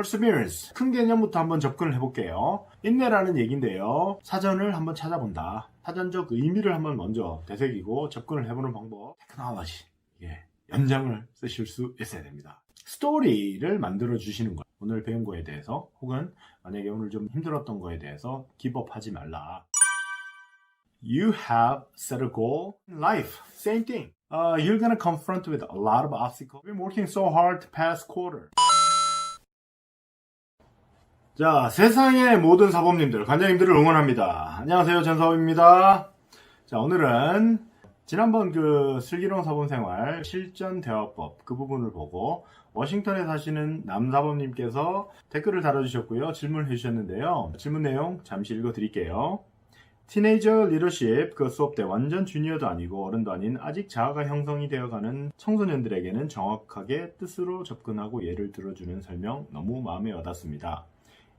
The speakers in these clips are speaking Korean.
perseverance. 큰 개념부터 한번 접근을 해볼게요. 인내라는 얘기인데요. 사전을 한번 찾아본다. 사전적 의미를 한번 먼저 되새기고 접근을 해보는 방법. 테크놀로지. 예. 연장을 쓰실 수 있어야 됩니다. 스토리를 만들어 주시는 거예요. 오늘 배운 거에 대해서 혹은 만약에 오늘 좀 힘들었던 거에 대해서 기법하지 말라. You have set a goal in life. Same thing. Uh, you're gonna confront with a lot of obstacles. We've been working so hard to pass quarter. 자, 세상의 모든 사범님들, 관장님들을 응원합니다. 안녕하세요, 전사범입니다. 자, 오늘은 지난번 그 슬기로운 사범생활 실전 대화법 그 부분을 보고 워싱턴에 사시는 남사범님께서 댓글을 달아주셨고요. 질문을 해주셨는데요. 질문 내용 잠시 읽어드릴게요. 티네이저 리더십 그 수업 때 완전 주니어도 아니고 어른도 아닌 아직 자아가 형성이 되어가는 청소년들에게는 정확하게 뜻으로 접근하고 예를 들어주는 설명 너무 마음에 와닿습니다.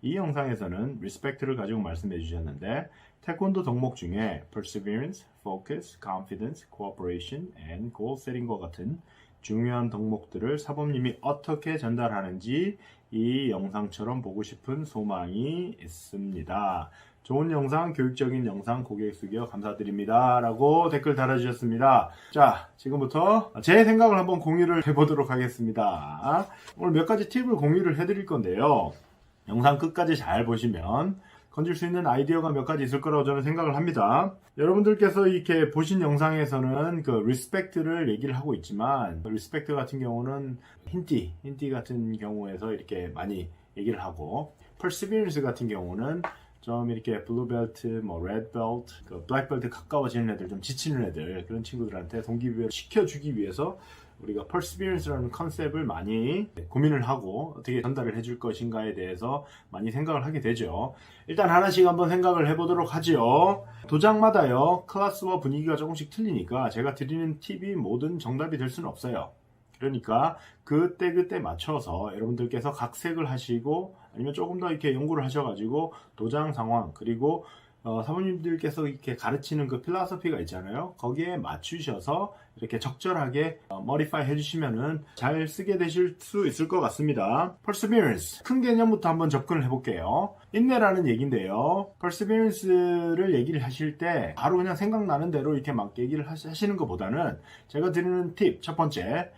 이 영상에서는 리스펙트를 가지고 말씀해 주셨는데 태권도 덕목 중에 perseverance, focus, confidence, cooperation, and goal setting과 같은 중요한 덕목들을 사범님이 어떻게 전달하는지 이 영상처럼 보고 싶은 소망이 있습니다. 좋은 영상, 교육적인 영상 고개 숙여 감사드립니다. 라고 댓글 달아주셨습니다. 자, 지금부터 제 생각을 한번 공유를 해보도록 하겠습니다. 오늘 몇 가지 팁을 공유를 해드릴 건데요. 영상 끝까지 잘 보시면 건질 수 있는 아이디어가 몇 가지 있을 거라고 저는 생각을 합니다. 여러분들께서 이렇게 보신 영상에서는 그 리스펙트를 얘기를 하고 있지만 리스펙트 같은 경우는 힌티, 힌티 같은 경우에서 이렇게 많이 얘기를 하고 perseverance 같은 경우는 좀 이렇게 블루벨트, 뭐 레드벨트, 그 블랙벨트 가까워지는 애들, 좀 지치는 애들 그런 친구들한테 동기부여를 시켜주기 위해서 우리가 perseverance라는 컨셉을 많이 고민을 하고 어떻게 전달을 해줄 것인가에 대해서 많이 생각을 하게 되죠. 일단 하나씩 한번 생각을 해보도록 하지요. 도장마다요 클래스와 분위기가 조금씩 틀리니까 제가 드리는 팁이 모든 정답이 될 수는 없어요. 그러니까 그때 그때 맞춰서 여러분들께서 각색을 하시고 아니면 조금 더 이렇게 연구를 하셔가지고 도장 상황 그리고 어, 사모님들께서 이렇게 가르치는 그 필라소피가 있잖아요. 거기에 맞추셔서 이렇게 적절하게 어, 머리파이 해주시면은 잘 쓰게 되실 수 있을 것 같습니다. perseverance 큰 개념부터 한번 접근을 해볼게요. 인내라는 얘기인데요. perseverance를 얘기를 하실 때 바로 그냥 생각나는 대로 이렇게 막 얘기를 하시- 하시는 것보다는 제가 드리는 팁 첫 번째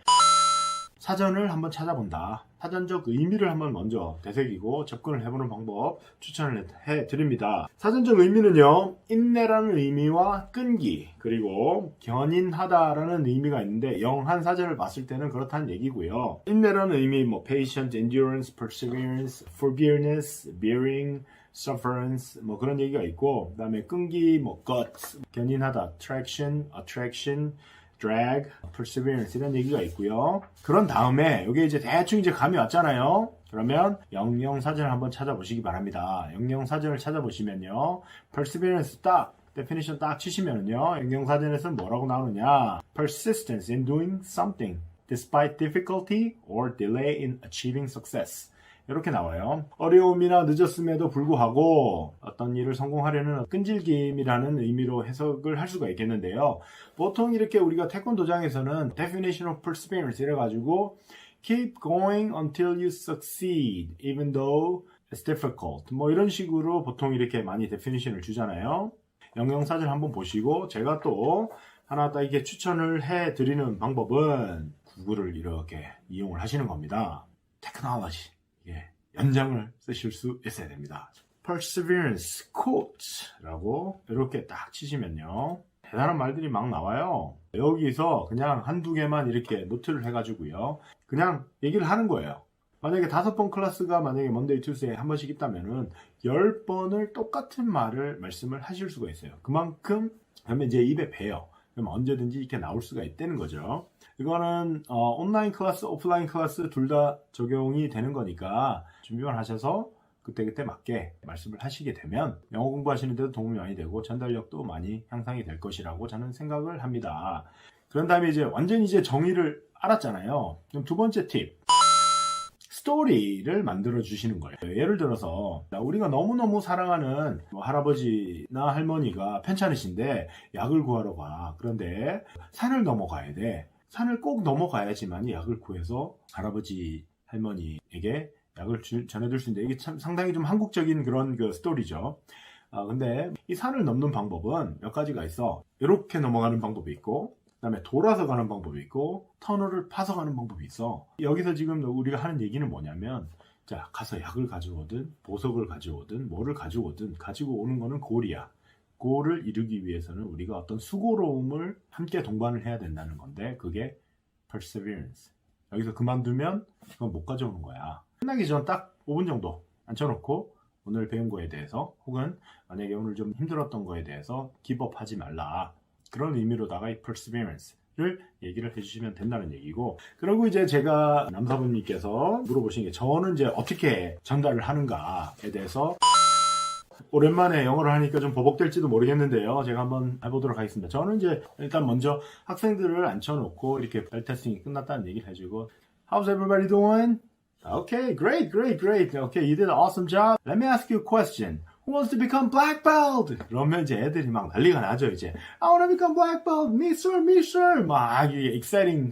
사전을 한번 찾아본다. 사전적 의미를 한번 먼저 되새기고 접근을 해보는 방법 추천을 해 드립니다. 사전적 의미는요, 인내라는 의미와 끈기, 그리고 견인하다라는 의미가 있는데, 영한 사전을 봤을 때는 그렇다는 얘기고요. 인내라는 의미, 뭐, patient, endurance, perseverance, forbearance, bearing, sufferance, 뭐 그런 얘기가 있고, 그 다음에 끈기, 뭐, guts, 견인하다, traction, attraction, drag, perseverance 이런 얘기가 있고요. 그런 다음에 여기 이제 대충 이제 감이 왔잖아요. 그러면 영영 사전을 한번 찾아보시기 바랍니다. 영영 사전을 찾아보시면요. perseverance 딱 definition 딱 치시면요. 영영 사전에서는 뭐라고 나오느냐? persistence in doing something despite difficulty or delay in achieving success. 이렇게 나와요. 어려움이나 늦었음에도 불구하고 어떤 일을 성공하려는 끈질김이라는 의미로 해석을 할 수가 있겠는데요. 보통 이렇게 우리가 태권도장에서는 definition of perseverance 이래가지고 keep going until you succeed even though it's difficult 뭐 이런 식으로 보통 이렇게 많이 definition을 주잖아요. 영영사전 한번 보시고 제가 또 하나 딱 이렇게 추천을 해 드리는 방법은 구글을 이렇게 이용을 하시는 겁니다. 테크놀로지. 예, 연장을 쓰실 수 있어야 됩니다. perseverance quotes라고 이렇게 딱 치시면요. 대단한 말들이 막 나와요. 여기서 그냥 한두 개만 이렇게 노트를 해가지고요. 그냥 얘기를 하는 거예요. 만약에 다섯 번 클래스가 만약에 먼데이 투스에 한 번씩 있다면은 열 번을 똑같은 말을 말씀을 하실 수가 있어요. 그만큼 그러면 이제 입에 배요. 그럼 언제든지 이렇게 나올 수가 있다는 거죠. 이거는 어, 온라인 클래스, 오프라인 클래스 둘 다 적용이 되는 거니까 준비만 하셔서 그때그때 맞게 말씀을 하시게 되면 영어 공부하시는 데도 도움이 많이 되고 전달력도 많이 향상이 될 것이라고 저는 생각을 합니다. 그런 다음에 이제 완전히 이제 정의를 알았잖아요. 그럼 두 번째 팁. 스토리를 만들어 주시는 거예요. 예를 들어서 우리가 너무너무 사랑하는 뭐 할아버지나 할머니가 편찮으신데 약을 구하러 가. 그런데 산을 넘어가야 돼. 산을 꼭 넘어가야지만 약을 구해서 할아버지 할머니에게 약을 주- 전해줄 수 있는데 이게 참 상당히 좀 한국적인 그런 그 스토리죠. 아, 근데 이 산을 넘는 방법은 몇 가지가 있어. 이렇게 넘어가는 방법이 있고, 그다음에 돌아서 가는 방법이 있고, 터널을 파서 가는 방법이 있어. 여기서 지금 우리가 하는 얘기는 뭐냐면, 자, 가서 약을 가져오든, 보석을 가져오든, 뭐를 가져오든, 가지고 오는 거는 골이야. 골을 이루기 위해서는 우리가 어떤 수고로움을 함께 동반을 해야 된다는 건데, 그게 perseverance. 여기서 그만두면 그건 못 가져오는 거야. 끝나기 전 딱 5분 정도 앉혀놓고 오늘 배운 거에 대해서 혹은 만약에 오늘 좀 힘들었던 거에 대해서 기법하지 말라. 그런 의미로다가 이 perseverance를 얘기를 해주시면 된다는 얘기고 그리고 이제 제가 남사부님께서 물어보신 게 저는 이제 어떻게 전달을 하는가에 대해서 오랜만에 영어를 하니까 좀 버벅될지도 모르겠는데요. 제가 한번 해보도록 하겠습니다. 저는 이제 일단 먼저 학생들을 앉혀놓고 이렇게 벨 테스팅이 끝났다는 얘기를 해주고 How's everybody doing? Okay, great, great, great. Okay, you did an awesome job. Let me ask you a question. Wants to become black belt? 그러면 이제 애들이 막 난리가 나죠, 이제. I want to become black belt. Me, sir. 막 이게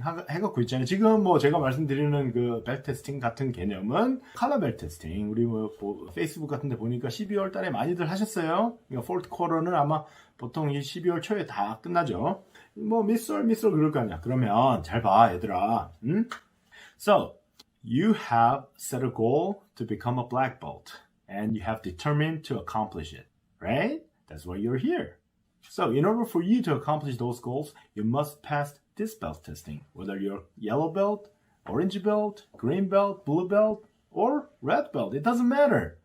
하- 해갖고 있잖아요. 지금 뭐 제가 말씀드리는 그 벨 테스팅 같은 개념은 컬러 벨 테스팅. 우리 뭐 보- 페이스북 같은 데 보니까 12월 달에 많이들 하셨어요. 그러니까 폴트 쿼터는 아마 보통 이 12월 초에 다 끝나죠. 뭐 미스터 미스터 그럴 거 아니야. 그러면 잘 봐, 얘들아. 응? So, you have set a goal to become a black belt and you have determined to accomplish it, right? That's why you're here. So, in order for you to accomplish those goals, you must pass this belt testing, whether you're yellow belt, orange belt, green belt, blue belt, or red belt. It doesn't matter.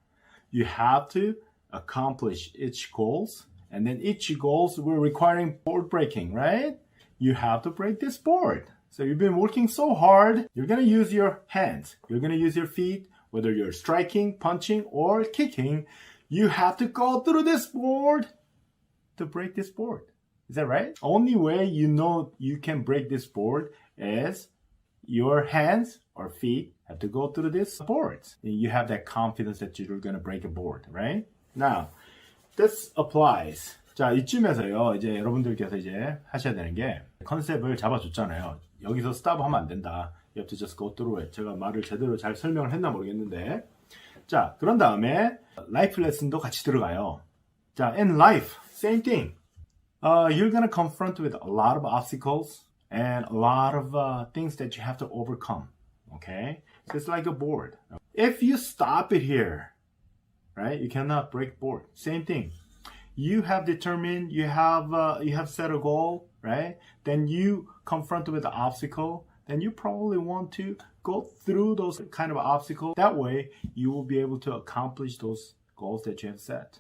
You have to accomplish each goals, and then each goals will requiring board breaking, right? You have to break this board. So you've been working so hard, you're gonna use your hands, you're gonna use your feet, whether you're striking, punching, or kicking, you have to go through this board to break this board. Is that right? Only way you know you can break this board is your hands or feet have to go through this board. You have that confidence that you're gonna break a board, right? Now, this applies. 자, 이쯤에서요, 이제 여러분들께서 이제 하셔야 되는 게 컨셉을 잡아줬잖아요. 여기서 스탑 하면 안 된다. You have to just go through it. 제가 말을 제대로 잘 설명을 했나 모르겠는데. 자, 그런 다음에 라이프 레슨도 같이 들어가요. 자, in life, same thing. Uh, you're gonna confront with a lot of obstacles and a lot of uh, things that you have to overcome. Okay? So it's like a board. If you stop it here, right, you cannot break board. Same thing. You have determined, you have uh, you have set a goal, right? Then you confront with the obstacle. Then you probably want to go through those kind of obstacles. That way, you will be able to accomplish those goals that you have set.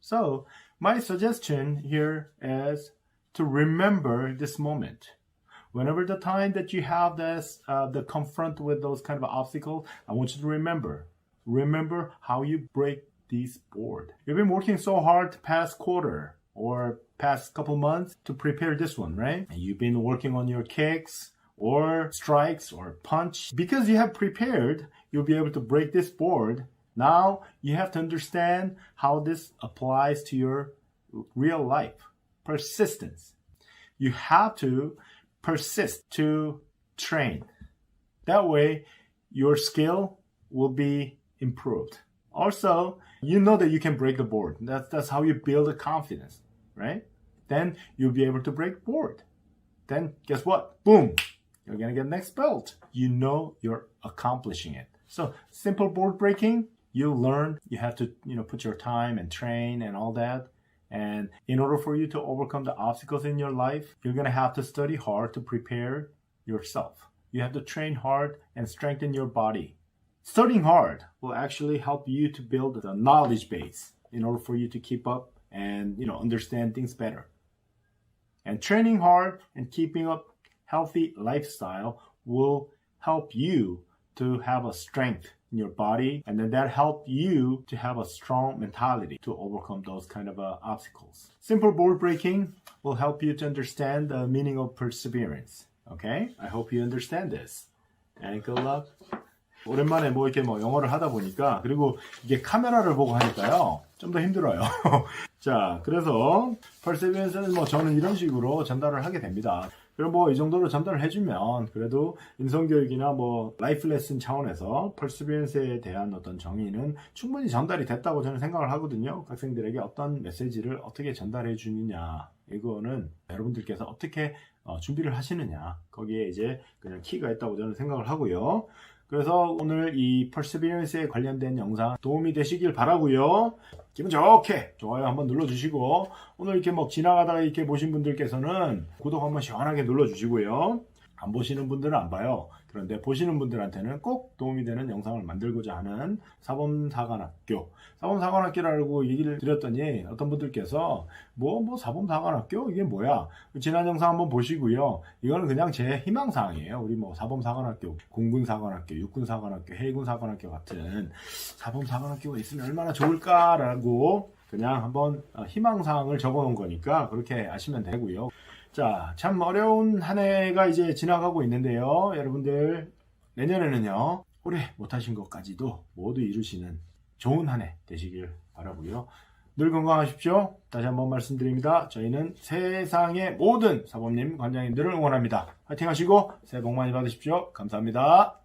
So, my suggestion here is to remember this moment. Whenever the time that you have this, uh, the confront with those kind of obstacles, I want you to remember. Remember how you break this board. You've been working so hard past quarter or past couple months to prepare this one, right? And you've been working on your kicks or strikes or punch. Because you have prepared, you'll be able to break this board. Now you have to understand how this applies to your real life. Persistence. You have to persist to train. That way, your skill will be improved. Also, you know that you can break the board. That's, that's how you build a confidence, right? Then you'll be able to break board. Then guess what? Boom! You're gonna get next belt. You know you're accomplishing it. So simple board breaking, you learn. You have to, you know, put your time and train and all that. And in order for you to overcome the obstacles in your life, you're gonna have to study hard to prepare yourself. You have to train hard and strengthen your body. Studying hard will actually help you to build the knowledge base in order for you to keep up and you know understand things better. And training hard and keeping up healthy lifestyle will help you to have a strength in your body and then that help you to have a strong mentality to overcome those kind of uh, obstacles. Simple board breaking will help you to understand the meaning of perseverance. Okay? I hope you understand this. And good luck. 오랜만에 뭐 이렇게 뭐 영어를 하다 보니까 그리고 이게 카메라를 보고 하니까요 좀 더 힘들어요. 자 그래서 perseverance는 뭐 저는 이런 식으로 전달을 하게 됩니다. 그럼 뭐 이 정도로 전달을 해주면 그래도 인성교육이나 뭐 라이프 레슨 차원에서 펄스비언스에 대한 어떤 정의는 충분히 전달이 됐다고 저는 생각을 하거든요. 학생들에게 어떤 메시지를 어떻게 전달해 주느냐 이거는 여러분들께서 어떻게 어, 준비를 하시느냐 거기에 이제 그냥 키가 있다고 저는 생각을 하고요. 그래서 오늘 이 펄스비언스에 관련된 영상 도움이 되시길 바라고요. 기분 좋게 좋아요 한번 눌러주시고 오늘 이렇게 뭐 지나가다가 이렇게 보신 분들께서는 구독 한번 시원하게 눌러주시고요. 안 보시는 분들은 안 봐요. 그런데 보시는 분들한테는 꼭 도움이 되는 영상을 만들고자 하는 사범사관학교. 사범사관학교라고 얘기를 드렸더니 어떤 분들께서 뭐, 뭐 사범사관학교? 이게 뭐야? 지난 영상 한번 보시고요. 이거는 그냥 제 희망사항이에요. 우리 뭐 사범사관학교, 공군사관학교, 육군사관학교, 해군사관학교 같은 사범사관학교가 있으면 얼마나 좋을까라고 그냥 한번 어, 희망사항을 적어 놓은 거니까 그렇게 아시면 되고요. 자, 참 어려운 한 해가 이제 지나가고 있는데요. 여러분들, 내년에는요, 올해 못하신 것까지도 모두 이루시는 좋은 한 해 되시길 바라고요. 늘 건강하십시오. 다시 한번 말씀드립니다. 저희는 세상의 모든 사범님, 관장님들을 응원합니다. 화이팅 하시고 새해 복 많이 받으십시오. 감사합니다.